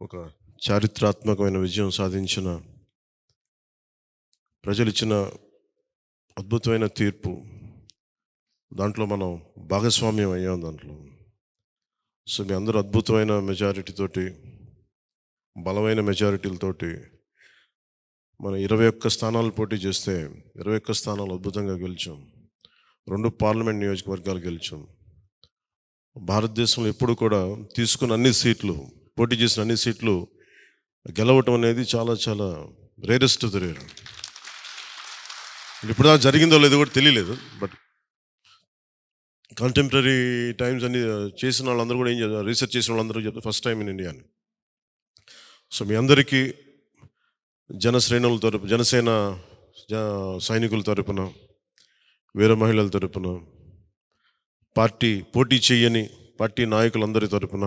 ఒక చారిత్రాత్మకమైన విజయం సాధించిన ప్రజలు ఇచ్చిన అద్భుతమైన తీర్పు. దాంట్లో మనం భాగస్వామ్యం అయ్యాం దాంట్లో. సో మీ అందరూ అద్భుతమైన మెజారిటీతోటి బలమైన మెజారిటీలతోటి మనం ఇరవై ఒక్క స్థానాలు పోటీ చేస్తే ఇరవై ఒక్క స్థానాలు అద్భుతంగా గెలిచాం. రెండు పార్లమెంట్ నియోజకవర్గాలు గెలిచాం. భారతదేశంలో ఎప్పుడు కూడా తీసుకున్న అన్ని సీట్లు పోటీ చేసిన అన్ని సీట్లు గెలవటం అనేది చాలా చాలా రేరెస్ట్ దొరికారు ఇప్పుడు దాకా జరిగిందో లేదో కూడా తెలియలేదు బట్ కంటెంపరీ టైమ్స్ అన్ని చేసిన వాళ్ళందరూ కూడా ఏం చేస్తారు రీసెర్చ్ చేసిన వాళ్ళందరూ చెప్తారు ఫస్ట్ టైం ఇన్ ఇండియా అని. సో మీ అందరికీ జన శ్రేణుల తరపు జనసేన జ సైనికుల తరపున వీర మహిళల తరపున పార్టీ పోటీ చేయని పార్టీ నాయకులందరి తరపున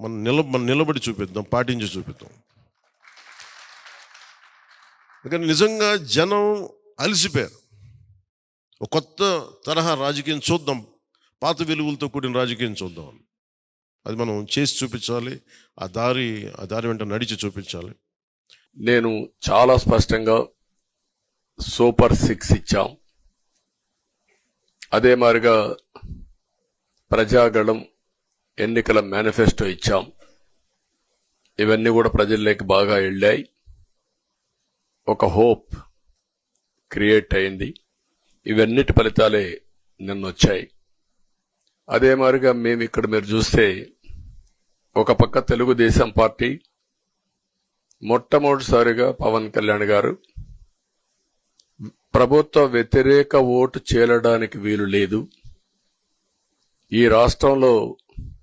మనం నిల మనం నిలబడి చూపిద్దాం పాటించి చూపిద్దాం. ఎందుకంటే నిజంగా జనం అలసిపోయారు. ఒక కొత్త తరహా రాజకీయం చూద్దాం పాత విలువలతో కూడిన రాజకీయం చూద్దాం అది మనం చేసి చూపించాలి ఆ దారి ఆ దారి వెంట నడిచి చూపించాలి. నేను చాలా స్పష్టంగా సూపర్ సిక్స్ ఇచ్చాం. అదే మారిగా ప్రజాగళం ఎన్నికల మేనిఫెస్టో ఇచ్చాం. ఇవన్నీ కూడా ప్రజల్లోకి బాగా వెళ్ళాయి. ఒక హోప్ క్రియేట్ అయింది. ఇవన్నిటి ఫలితాలే నిన్న వచ్చాయి అదే మాదిరిగా మేము ఇక్కడ మీరు చూస్తే ఒక పక్క తెలుగుదేశం పార్టీ మొట్టమొదటిసారిగా పవన్ కళ్యాణ్ గారు ప్రభుత్వ వ్యతిరేక ఓటు చేరడానికి వీలు లేదు. ఈ రాష్ట్రంలో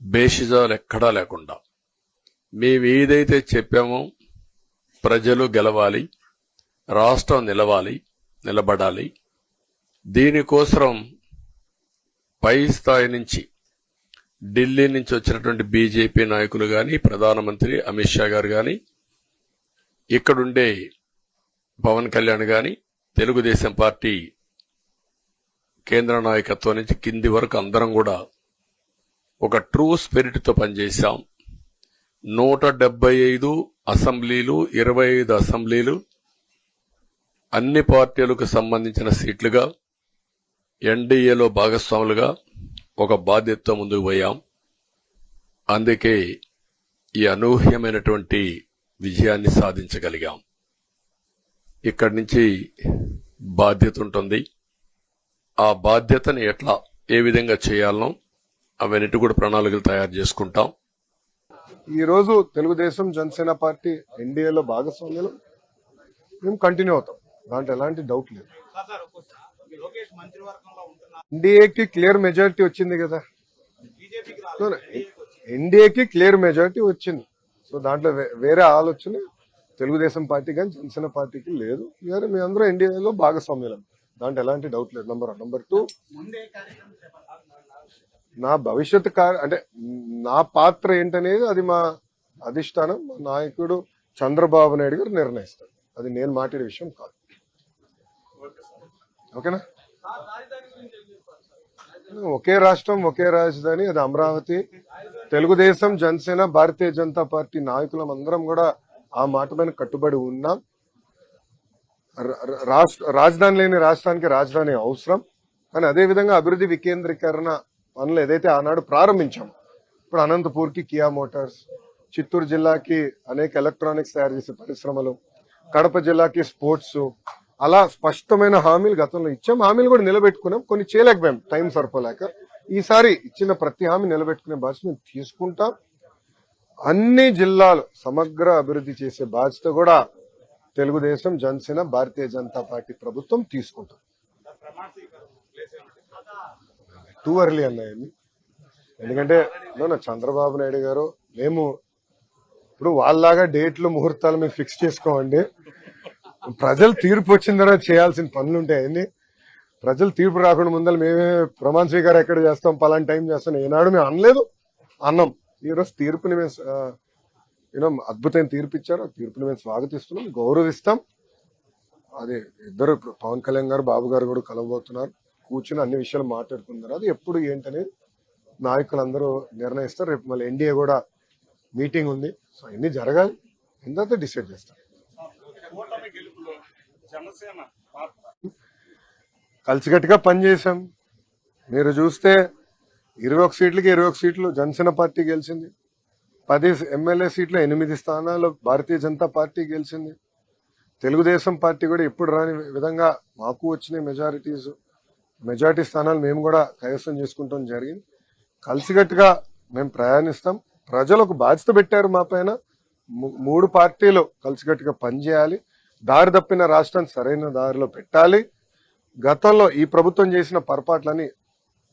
బేషిజాలు ఎక్కడా లేకుండా. మేము ఏదైతే చెప్పామో ప్రజలు గెలవాలి రాష్ట్రం నిలవాలి నిలబడాలి. దీనికోసం పై స్థాయి నుంచి ఢిల్లీ నుంచి వచ్చినటువంటి బీజేపీ నాయకులు కానీ ప్రధానమంత్రి అమిత్ షా గారు కానీ ఇక్కడుండే పవన్ కళ్యాణ్ కానీ తెలుగుదేశం పార్టీ కేంద్ర నాయకత్వం నుంచి కింది వరకు అందరం కూడా ఒక ట్రూ స్పిరిట్తో పనిచేశాం. నూట డెబ్బై ఐదు అసెంబ్లీలు ఇరవై ఐదు అసెంబ్లీలు అన్ని పార్టీలకు సంబంధించిన సీట్లుగా ఎన్డీఏలో భాగస్వాములుగా ఒక బాధ్యతతో ముందుకు పోయాం. అందుకే ఈ అనూహ్యమైనటువంటి విజయాన్ని సాధించగలిగాం. ఇక్కడి నుంచి బాధ్యత ఉంటుంది. ఆ బాధ్యతని ఎట్లా ఏ విధంగా చేయాలనో అవన్నిటి కూడా ప్రణాళికలు తయారు చేసుకుంటాం. ఈ రోజు తెలుగుదేశం జనసేన పార్టీ ఎన్డీఏలో భాగస్వామ్యులు మేము కంటిన్యూ అవుతాం. దాంట్లో ఎలాంటి డౌట్ లేదు. ఎన్డీఏకి క్లియర్ మెజారిటీ వచ్చింది కదా. ఎన్డీఏకి క్లియర్ మెజారిటీ వచ్చింది. సో దాంట్లో వేరే ఆలోచన తెలుగుదేశం పార్టీ కానీ జనసేన పార్టీకి లేదు. మీ అందరూ ఎన్డీఏలో భాగస్వామ్యులం. దాంట్లో ఎలాంటి డౌట్ లేదు. నంబర్ వన్ నంబర్ టూ నా భవిష్యత్ అంటే నా పాత్ర ఏంటనేది అది మా అధిష్టానం మా నాయకుడు చంద్రబాబు నాయుడు గారు నిర్ణయిస్తారు. అది నేను మాట్లాడే విషయం కాదు. ఓకేనా? ఒకే రాష్ట్రం ఒకే రాజధాని అది అమరావతి తెలుగుదేశం జనసేన భారతీయ జనతా పార్టీ నాయకులం అందరం కూడా ఆ మాట పైన కట్టుబడి ఉన్నాం. రాష్ట్ర రాజధాని లేని రాష్ట్రానికి రాజధాని అవసరం. కానీ అదే విధంగా అభివృద్ధి వికేంద్రీకరణ పనులు ఏదైతే ఆనాడు ప్రారంభించాం ఇప్పుడు అనంతపూర్కి కియా మోటార్స్ చిత్తూరు జిల్లాకి అనేక ఎలక్ట్రానిక్స్ తయారు చేసే పరిశ్రమలు కడప జిల్లాకి స్పోర్ట్స్ అలా స్పష్టమైన హామీలు గతంలో ఇచ్చాం. హామీలు కూడా నిలబెట్టుకున్నాం. కొన్ని చేయలేకపోయాం. టైం సరిపోలేక ఈసారి ఇచ్చిన ప్రతి హామీ నిలబెట్టుకునే బాధ్యత మేము తీసుకుంటాం. అన్ని జిల్లాలు సమగ్ర అభివృద్ధి చేసే బాధ్యత కూడా తెలుగుదేశం జనసేన భారతీయ జనతా పార్టీ ప్రభుత్వం తీసుకుంటాం ప్రమాణ స్వీకారం ప్లేస్ ఏమిటి టూ అర్లీ అన్నాయండి. ఎందుకంటే చంద్రబాబు నాయుడు గారు మేము ఇప్పుడు వాళ్ళలాగా డేట్లు ముహూర్తాలు మేము ఫిక్స్ చేసుకోమండి. ప్రజలు తీర్పు వచ్చిన తర్వాత చేయాల్సిన పనులు ఉంటాయండి. ప్రజలు తీర్పు రాకుండా ముందర మేమే ప్రమాణ స్వీకారం ఎక్కడ చేస్తాం పలానా టైం చేస్తాం ఏనాడు మేము అనలేదు. అన్నాం. ఈరోజు తీర్పుని మేము యూనో అద్భుతమైన తీర్పు ఇచ్చారు. తీర్పుని మేము స్వాగతిస్తున్నాం గౌరవిస్తాం. అదే ఇద్దరు పవన్ కళ్యాణ్ గారు బాబు గారు కూడా కలవబోతున్నారు. కూర్చుని అన్ని విషయాలు మాట్లాడుకున్న అది ఎప్పుడు ఏంటనేది నాయకులందరూ నిర్ణయిస్తారు. రేపు మళ్ళీ ఎన్డీఏ కూడా మీటింగ్ ఉంది. సో అన్ని జరగాలి. ఇంత డిసైడ్ చేస్తారు కలిసికట్టుగా పనిచేసాం మీరు చూస్తే ఇరవై ఒక సీట్లకి ఇరవై ఒక సీట్లు జనసేన పార్టీ గెలిచింది. పది ఎమ్మెల్యే సీట్లు ఎనిమిది స్థానాలు భారతీయ జనతా పార్టీ గెలిచింది. తెలుగుదేశం పార్టీ కూడా ఎప్పుడు రాని విధంగా మాకు వచ్చిన మెజారిటీస్ మెజార్టీ స్థానాలు మేము కూడా కైవసం చేసుకుంటాం జరిగింది. కలిసికట్టుగా మేము ప్రయాణిస్తాం. ప్రజలకు బాధ్యత పెట్టారు మా పైన. మూడు పార్టీలు కలిసికట్టుగా పనిచేయాలి. దారి తప్పిన రాష్ట్రాన్ని సరైన దారిలో పెట్టాలి. గతంలో ఈ ప్రభుత్వం చేసిన పొరపాట్లని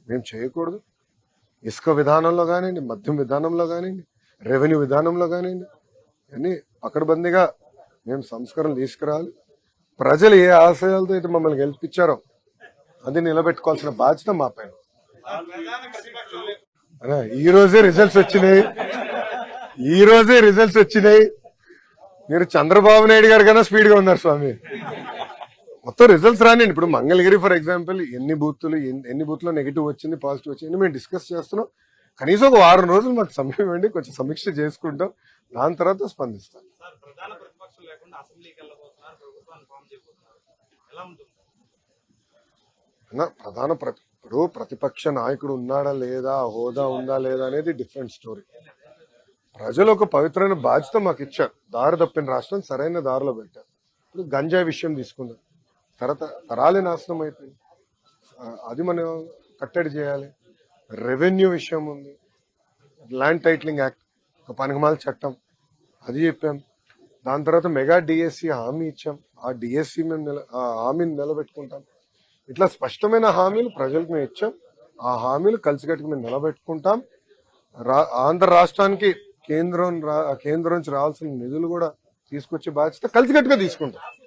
మేము చేయకూడదు. ఇసుక విధానంలో కానివ్వండి మద్యం విధానంలో కానివ్వండి రెవెన్యూ విధానంలో కానివ్వండి అన్నీ పకడ్బందీగా మేము సంస్కరణలు తీసుకురావాలి. ప్రజలు ఏ ఆశయాలతో అయితే మమ్మల్ని గెలిపించారో అది నిలబెట్టుకోవాల్సిన బాధ్యత మా పైన ఈ రోజే రిజల్ట్స్ వచ్చినాయి. ఈ రోజే రిజల్ట్స్ వచ్చినాయి. మీరు చంద్రబాబు నాయుడు గారు కన్నా స్పీడ్గా ఉన్నారు స్వామి. మొత్తం రిజల్ట్స్ రానండి ఇప్పుడు మంగళగిరి ఫర్ ఎగ్జాంపుల్ ఎన్ని బూత్లు ఎన్ని- ఎన్ని బూత్లో నెగిటివ్ వచ్చింది పాజిటివ్ వచ్చింది మేము డిస్కస్ చేస్తున్నాం. కనీసం ఒక వారం రోజులు మాకు సమయం అండి కొంచెం సమీక్ష చేసుకుంటాం. దాని తర్వాత స్పందిస్తాం సార్ ప్రధాన ప్రతిపక్షం లేకుండా అసెంబ్లీకి వెళ్ళబోతున్నారు ప్రభుత్వాన్ని ఫామ్ చేయబోతున్నారు ఎలా ఉంటుంది అన్న ప్రధాన ప్రతి ఇప్పుడు ప్రతిపక్ష నాయకుడు ఉన్నాడా లేదా హోదా ఉందా లేదా అనేది డిఫరెంట్ స్టోరీ ప్రజలు ఒక పవిత్రమైన బాధ్యత మాకు ఇచ్చారు. దారి తప్పిన రాష్ట్రం సరైన దారిలో పెట్టారు. ఇప్పుడు గంజాయి విషయం తీసుకుందాం. తరత తరాలే నాశనం అయిపోయింది. అది మనం కట్టడి చేయాలి. రెవెన్యూ విషయం ఉంది. ల్యాండ్ టైటిలింగ్ యాక్ట్ ఒక పనికిమాల చట్టం. అది చెప్పాం. దాని తర్వాత మెగా డిఎస్సి హామీ ఇచ్చాం. ఆ డిఎస్సి మేము నిల ఆ హామీని నిలబెట్టుకుంటాం. ఇట్లా స్పష్టమైన హామీలు ప్రజలకు మేము ఇచ్చాం. ఆ హామీలు కలిసికట్టుకు మేము నిలబెట్టుకుంటాం. రా ఆంధ్ర రాష్ట్రానికి కేంద్రం రా కేంద్రం నుంచి రావాల్సిన నిధులు కూడా తీసుకొచ్చే బాధ్యత కలిసికట్టుగా తీసుకుంటాం.